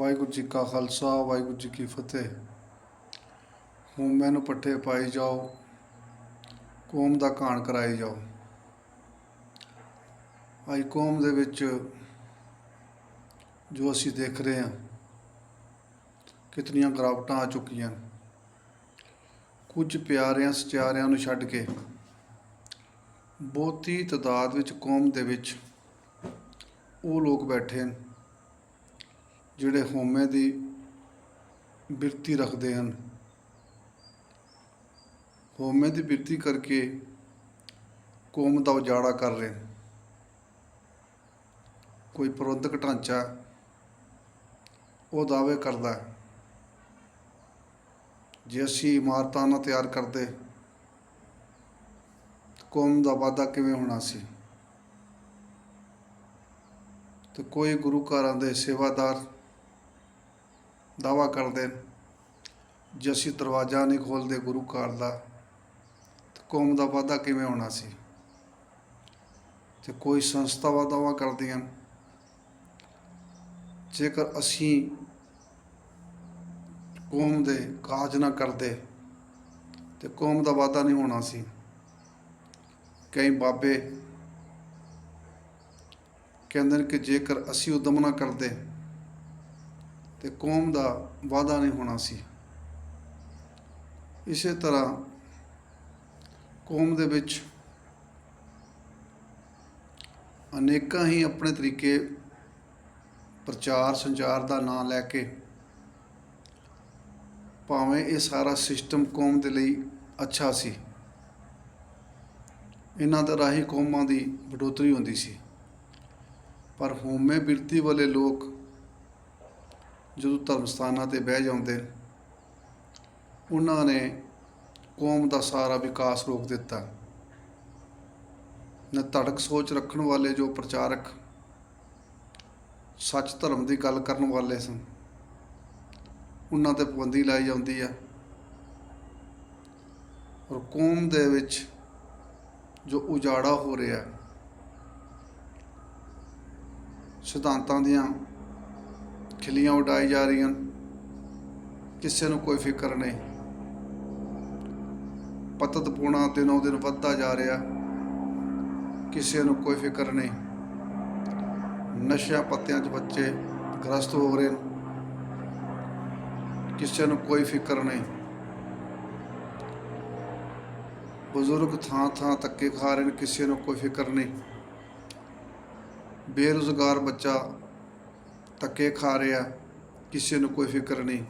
ਵਾਹਿਗੁਰੂ ਜੀ ਕਾ ਖਾਲਸਾ, ਵਾਹਿਗੁਰੂ ਜੀ ਕੀ ਫਤਿਹ। ਹਉਮੈ ਨੂੰ ਪੱਠੇ ਪਾਈ ਜਾਓ, ਕੌਮ ਦਾ ਘਾਣ ਕਰਾਈ ਜਾਓ। ਅੱਜ ਕੌਮ ਦੇ ਵਿੱਚ ਜੋ ਅਸੀਂ ਦੇਖ ਰਹੇ ਹਾਂ, ਕਿਤਨੀਆਂ ਗਰਾਵਟਾਂ ਆ ਚੁੱਕੀਆਂ। ਕੁਝ ਪਿਆਰਿਆਂ ਸਚਿਆਰਿਆਂ ਨੂੰ ਛੱਡ ਕੇ ਬਹੁਤੀ ਤਦਾਦ ਵਿੱਚ ਕੌਮ ਦੇ ਵਿੱਚ ਉਹ ਲੋਕ ਬੈਠੇ ਹਨ। ਜਿਹੜੇ ਹੋਮੇ ਦੀ ਬਿਰਤੀ ਰੱਖਦੇ ਹਨ। ਹੋਮੇ ਦੀ ਬਿਰਤੀ ਕਰਕੇ ਕੌਮ ਦਾ ਉਜਾੜਾ ਕਰ ਰਹੇ ਕੋਈ ਪ੍ਰਬੰਧਕ ਢਾਂਚਾ ਉਹ ਦਾਅਵੇ ਕਰਦਾ ਹੈ, ਜੇ ਅਸੀਂ ਇਮਾਰਤਾਂ ਨਾ ਤਿਆਰ ਕਰਦੇ, ਕੌਮ ਦਾ ਵਾਧਾ ਕਿਵੇਂ ਹੋਣਾ ਸੀ? ਤੇ ਕੋਈ ਗੁਰੂ ਘਰਾਂ ਦੇ ਸੇਵਾਦਾਰ ਦਾਵਾ ਕਰਦੇ ਜੇ ਅਸੀਂ ਦਰਵਾਜ਼ਾ ਨਹੀਂ ਖੋਲਦੇ ਗੁਰੂ ਘਰ ਦਾ, ਤੇ ਕੌਮ ਦਾ ਵਾਧਾ ਕਿਵੇਂ ਹੋਣਾ ਸੀ? ਤੇ ਕੋਈ ਸੰਸਥਾਵਾਂ ਦਾਵਾ ਕਰਦੀਆਂ ਜੇਕਰ ਅਸੀਂ ਕੌਮ ਦੇ ਕਾਜ ਨਾ ਕਰਦੇ, ਤੇ ਕੌਮ ਦਾ ਵਾਧਾ ਨਹੀਂ ਹੋਣਾ ਸੀ। ਕਈ ਬਾਬੇ ਕਹਿੰਦੇ ਨੇ ਕਿ ਜੇਕਰ ਅਸੀਂ ਉਦਮ ਨਾ ਕਰਦੇ ਤੇ ਕੌਮ ਦਾ ਵਾਅਦਾ ਨਹੀਂ ਹੋਣਾ ਸੀ। ਇਸੇ ਤਰ੍ਹਾਂ ਕੌਮ ਦੇ ਵਿੱਚ ਅਨੇਕਾਂ ਹੀ ਆਪਣੇ ਤਰੀਕੇ ਪ੍ਰਚਾਰ ਸੰਚਾਰ ਦਾ ਨਾਂ ਲੈ ਕੇ ਭਾਵੇਂ ਇਹ ਸਾਰਾ ਸਿਸਟਮ ਕੌਮ ਦੇ ਲਈ ਅੱਛਾ ਸੀ, ਇਹਨਾਂ ਦੇ ਰਾਹੀਂ ਕੌਮਾਂ ਦੀ ਵਡੋਤਰੀ ਹੁੰਦੀ ਸੀ। ਪਰ ਹੋਮੇ ਬਿਰਤੀ ਵਾਲੇ ਲੋਕ ਜਦੋਂ ਧਰਮ ਸਥਾਨਾਂ ਤੇ ਬਹਿ ਜਾਂਦੇ, ਉਹਨਾਂ ਨੇ ਕੌਮ ਦਾ ਸਾਰਾ ਵਿਕਾਸ ਰੋਕ ਦਿੱਤਾ। ਨਾ ਧੜਕ ਸੋਚ ਰੱਖਣ ਵਾਲੇ ਜੋ ਪ੍ਰਚਾਰਕ ਸੱਚ ਧਰਮ ਦੀ ਗੱਲ ਕਰਨ ਵਾਲੇ ਸਨ, ਉਹਨਾਂ ਤੇ ਪਾਬੰਦੀ ਲਾਈ ਜਾਂਦੀ ਆ। ਔਰ ਕੌਮ ਦੇ ਵਿੱਚ ਜੋ ਉਜਾੜਾ ਹੋ ਰਿਹਾ, ਸਿਧਾਂਤਾਂ ਦੀਆਂ ਖਿੱਲੀਆਂ ਉਡਾਈ ਜਾ ਰਹੀਆਂ ਕਿਸੇ ਨੂੰ ਕੋਈ ਫਿਕਰ ਨਹੀਂ। ਪਤਤ ਪੂਣਾ ਦਿਨੋਂ ਦਿਨ ਵੱਧਦਾ ਜਾ ਰਿਹਾ। ਕਿਸੇ ਨੂੰ ਕੋਈ ਫਿਕਰ ਨਹੀਂ। ਨਸ਼ਿਆਂ ਪੱਤਿਆਂ 'ਚ ਬੱਚੇ ਗ੍ਰਸਤ ਹੋ ਰਹੇ ਨੇ ਕਿਸੇ ਨੂੰ ਕੋਈ ਫਿਕਰ ਨਹੀਂ। ਬਜ਼ੁਰਗ ਥਾਂ ਥਾਂ ਧੱਕੇ ਖਾ ਰਹੇ ਨੇ, ਕਿਸੇ ਨੂੰ ਕੋਈ ਫਿਕਰ ਨਹੀਂ। ਬੇਰੁਜ਼ਗਾਰ ਬੱਚਾ ਧੱਕੇ ਖਾ ਰਿਹਾ, ਕਿਸੇ ਨੂੰ ਕੋਈ ਫਿਕਰ ਨਹੀਂ।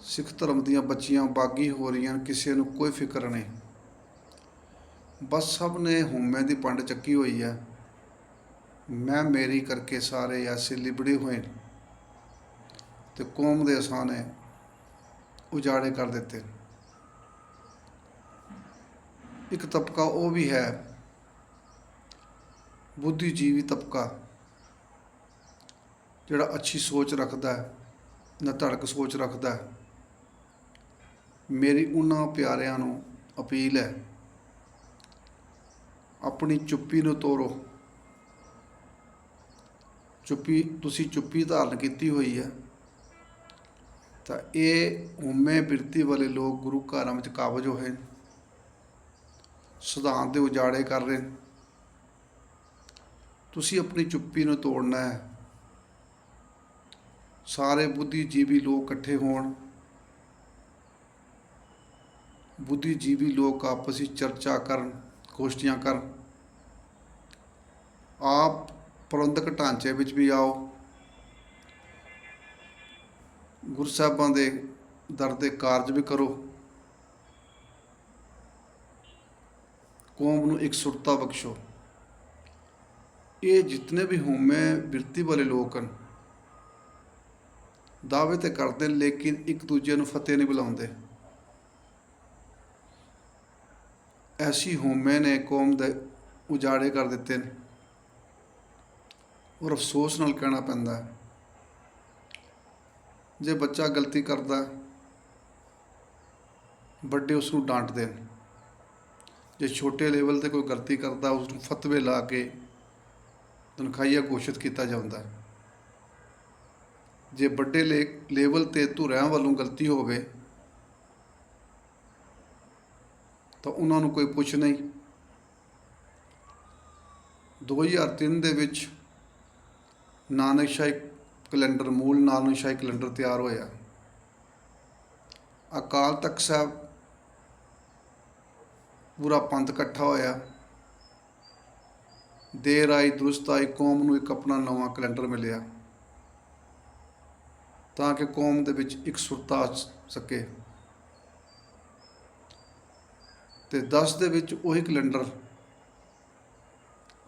ਸਿੱਖ ਧਰਮ ਦੀਆਂ ਬੱਚੀਆਂ ਬਾਗੀ ਹੋ ਰਹੀਆਂ ਕਿਸੇ ਨੂੰ ਕੋਈ ਫਿਕਰ ਨਹੀਂ। ਬਸ ਸਭ ਨੇ ਹਉਮੈ ਦੀ ਪੰਡ ਚੱਕੀ ਹੋਈ ਹੈ। ਮੈਂ ਮੇਰੀ ਕਰਕੇ ਸਾਰੇ ਐਸੇ ਲਿਬੜੇ ਹੋਏ ਨੇ ਤੇ ਕੌਮ ਦੇ ਅਸਾਂ ਨੇ ਉਜਾੜੇ ਕਰ ਦਿੱਤੇ ਇੱਕ ਤਬਕਾ ਉਹ ਵੀ ਹੈ, ਬੁੱਧੀਜੀਵੀ ਤਬਕਾ ਜਿਹੜਾ ਅੱਛੀ ਸੋਚ ਰੱਖਦਾ ਹੈ, ਨਾ ਧੜਕ ਸੋਚ ਰੱਖਦਾ ਹੈ। ਮੇਰੀ ਉਹਨਾਂ ਪਿਆਰਿਆਂ ਨੂੰ ਅਪੀਲ ਹੈ, ਆਪਣੀ ਚੁੱਪੀ ਨੂੰ ਤੋੜੋ ਚੁੱਪੀ, ਤੁਸੀਂ ਚੁੱਪੀ ਧਾਰਨ ਕੀਤੀ ਹੋਈ ਹੈ, ਤਾਂ ਇਹ ਉਮੇ ਬਿਰਤੀ ਵਾਲੇ ਲੋਕ ਗੁਰੂ ਘਰਾਂ ਵਿੱਚ ਕਾਬਜ ਹੋਏ ਸਿਧਾਂਤ ਦੇ ਉਜਾੜੇ ਕਰ ਰਹੇ ਤੁਸੀਂ ਆਪਣੀ ਚੁੱਪੀ ਨੂੰ ਤੋੜਨਾ ਹੈ। ਸਾਰੇ ਬੁੱਧੀਜੀਵੀ ਲੋਕ ਇਕੱਠੇ ਹੋਣ। ਬੁੱਧੀਜੀਵੀ ਲੋਕ ਆਪਸ ਵਿੱਚ ਚਰਚਾ ਕਰਨ, ਗੋਸ਼ਟੀਆਂ ਕਰਨ। ਆਪ ਪ੍ਰਬੰਧਕ ਢਾਂਚੇ ਵਿੱਚ ਵੀ ਆਓ। ਗੁਰੂ ਸਾਹਿਬਾਂ ਦੇ ਦਰ ਦੇ ਕਾਰਜ ਵੀ ਕਰੋ। ਕੌਮ ਨੂੰ ਇੱਕ ਸੁਰਤਾ ਬਖਸ਼ੋ। ਇਹ ਜਿਤਨੇ ਵੀ ਹਉਮੈ ਬਿਰਤੀ ਵਾਲੇ ਲੋਕ ਹਨ ਦਾਅਵੇ ਤੇ ਕਰਦੇ ਨੇ, ਲੇਕਿਨ ਇੱਕ ਦੂਜੇ ਨੂੰ ਫਤਿਹ ਨਹੀਂ ਬੁਲਾਉਂਦੇ। ਐਸੀ ਹਉਮੈ ਨੇ ਕੌਮ ਦੇ ਉਜਾੜੇ ਕਰ ਦਿੱਤੇ ਨੇ। ਔਰ ਅਫਸੋਸ ਨਾਲ ਕਹਿਣਾ ਪੈਂਦਾ ਹੈ ਜੇ ਬੱਚਾ ਗਲਤੀ ਕਰਦਾ ਵੱਡੇ ਉਸ ਨੂੰ ਡਾਂਟਦੇ ਨੇ। ਜੇ ਛੋਟੇ ਲੈਵਲ ਤੇ ਕੋਈ ਗਲਤੀ ਕਰਦਾ ਉਸ ਨੂੰ ਫਤਵੇ ਲਾ ਕੇ ਤਨਖਾਹੀਆ ਘੋਸ਼ਿਤ ਕੀਤਾ ਜਾਂਦਾ ਹੈ। ਜੇ ਵੱਡੇ ਲੇ- ਲੈਵਲ ਤੇ ਧੁਰਿਆਂ ਵੱਲੋਂ ਗਲਤੀ ਹੋਵੇ, ਤਾਂ ਉਹਨਾਂ ਨੂੰ ਕੋਈ ਪੁੱਛ ਨਹੀਂ। 2003 ਦੇ ਵਿੱਚ ਨਾਨਕਸ਼ਾਹੀ ਕੈਲੰਡਰ, ਮੂਲ ਨਾਨਕਸ਼ਾਹੀ ਕੈਲੰਡਰ ਤਿਆਰ ਹੋਇਆ। ਅਕਾਲ ਤਖਤ ਸਾਹਿਬ ਪੂਰਾ ਪੰਥ ਇਕੱਠਾ ਹੋਇਆ। ਦੇਰ ਆਈ ਦਰੁਸਤ ਆਈ ਕੌਮ ਨੂੰ ਇੱਕ ਆਪਣਾ ਨਵਾਂ ਕੈਲੰਡਰ ਮਿਲਿਆ। ਤਾਂ ਕਿ ਕੌਮ ਦੇ ਵਿੱਚ ਇੱਕ ਸੁਰਤਾ ਆ ਸਕੇ। ਤੇ 10 ਦੇ ਵਿੱਚ ਉਹੀ ਕੈਲੰਡਰ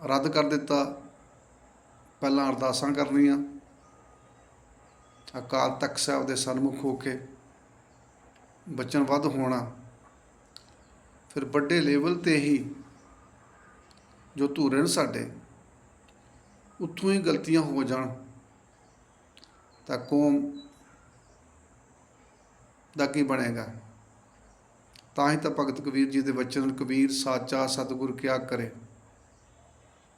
ਰੱਦ ਕਰ ਦਿੱਤਾ। ਪਹਿਲਾਂ ਅਰਦਾਸਾਂ ਕਰਨੀਆਂ। ਅਕਾਲ ਤਖਤ ਸਾਹਿਬ ਦੇ ਸਨਮੁਖ ਹੋ ਕੇ ਬਚਨਬੱਧ ਹੋਣਾ। ਫਿਰ ਵੱਡੇ ਲੈਵਲ ਤੇ ਹੀ ਜੋ ਧੂਰੇ ਨੇ ਸਾਡੇ, ਉੱਥੋਂ ਹੀ ਗਲਤੀਆਂ ਹੋ ਜਾਣ। ਤਾਂ ਕੌਮ ਦਾ ਕੀ ਬਣੇਗਾ? ਤਾਂ ਹੀ ਤਾਂ ਭਗਤ ਕਬੀਰ ਜੀ ਦੇ ਬਚਨ ਕਬੀਰ ਸਾਚਾ ਸਤਿਗੁਰ ਕਿਆ ਕਰੇ?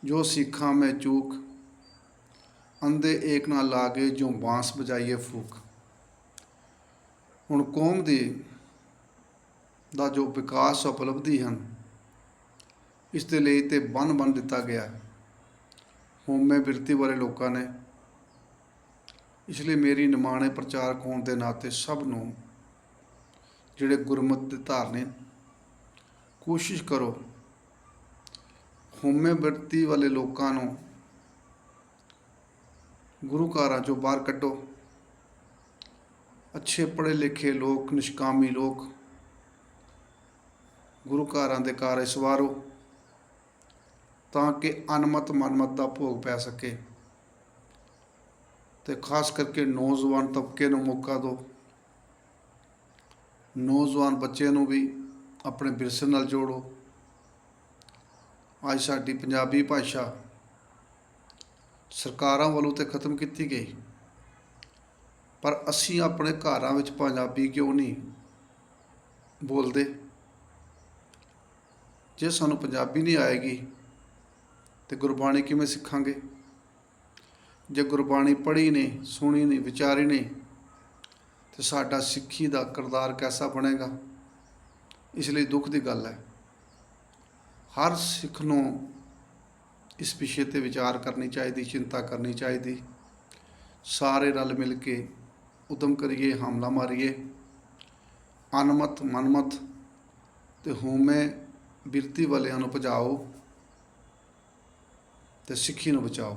ਜੋ ਸਿੱਖਾਂ ਮੈਂ ਚੂਕ ਅੰਦੇ ਏਕ ਨਾ ਲਾਗੇ, ਜੋ ਬਾਂਸ ਬਜਾਈਏ ਫੂਕ। ਹੁਣ ਕੌਮ ਦੀ ਦਾ ਜੋ ਵਿਕਾਸ ਉਪਲਬਧੀ ਹਨ, ਇਸ ਦੇ ਲਈ ਤੇ ਬੰਨ ਬੰਨ ਦਿੱਤਾ ਗਿਆ। ਹੋਮੇ ਬਿਰਤੀ ਵਾਲੇ ਲੋਕਾਂ ਨੇ ਇਸ ਲਈ ਮੇਰੀ ਨਿਮਾਣੇ ਪ੍ਰਚਾਰਕ ਹੋਣ ਦੇ ਨਾਤੇ ਸਭ ਨੂੰ ਜਿਹੜੇ ਗੁਰਮਤ ਦੇ ਧਾਰਨੇ ਕੋਸ਼ਿਸ਼ ਕਰੋ ਹੋਮੇ ਵਾਲੇ ਲੋਕਾਂ ਨੂੰ ਗੁਰੂ ਘਰਾਂ ਚੋਂ ਬਾਹਰ ਕੱਢੋ। ਅੱਛੇ ਪੜ੍ਹੇ ਲਿਖੇ ਲੋਕ, ਨਿਸ਼ਕਾਮੀ ਲੋਕ ਗੁਰੂ ਘਰਾਂ ਦੇ ਕਾਰਜ ਸਵਾਰੋ ਤਾਂ ਕਿ ਅਨਮਤ ਮਨਮਤ ਦਾ ਭੋਗ ਪੈ ਸਕੇ। ਤੇ ਖਾਸ ਕਰਕੇ ਨੌਜਵਾਨ ਤਬਕੇ ਨੂੰ ਮੌਕਾ ਦਿਓ। ਨੌਜਵਾਨ ਬੱਚਿਆਂ ਨੂੰ ਵੀ ਆਪਣੇ ਵਿਰਸੇ ਨਾਲ ਜੋੜੋ। ਅੱਜ ਸਾਡੀ ਪੰਜਾਬੀ ਭਾਸ਼ਾ ਸਰਕਾਰਾਂ ਵੱਲੋਂ ਤੇ ਖਤਮ ਕੀਤੀ ਗਈ। ਪਰ ਅਸੀਂ ਆਪਣੇ ਘਰਾਂ ਵਿੱਚ ਪੰਜਾਬੀ ਕਿਉਂ ਨਹੀਂ ਬੋਲਦੇ? ਜੇ ਸਾਨੂੰ ਪੰਜਾਬੀ ਨਹੀਂ ਆਏਗੀ ਤੇ ਗੁਰਬਾਣੀ ਕਿਵੇਂ ਸਿੱਖਾਂਗੇ? ਜੇ ਗੁਰਬਾਣੀ ਪੜ੍ਹੀ ਨੇ, ਸੁਣੀ ਨਹੀਂ ਵਿਚਾਰੀ ਨੇ, ਤੇ ਸਾਡਾ ਸਿੱਖੀ ਦਾ ਕਿਰਦਾਰ ਕੈਸਾ ਬਣੇਗਾ? ਇਸ ਲਈ ਦੁੱਖ ਦੀ ਗੱਲ ਹੈ। ਹਰ ਸਿੱਖ ਨੂੰ ਇਸ ਵਿਸ਼ੇ ਤੇ ਵਿਚਾਰ ਕਰਨੀ ਚਾਹੀਦੀ, ਚਿੰਤਾ ਕਰਨੀ ਚਾਹੀਦੀ। ਸਾਰੇ ਰਲ ਮਿਲ ਕੇ ਉਦਮ ਕਰੀਏ, ਹਮਲਾ ਮਾਰੀਏ। ਅਨਮਤ ਮਨਮਤ ਤੇ ਹਉਮੈ ਬਿਰਤੀ ਵਾਲਿਆਂ ਨੂੰ ਭਜਾਓ ਤੇ ਸਿੱਖੀ ਨੂੰ ਬਚਾਓ।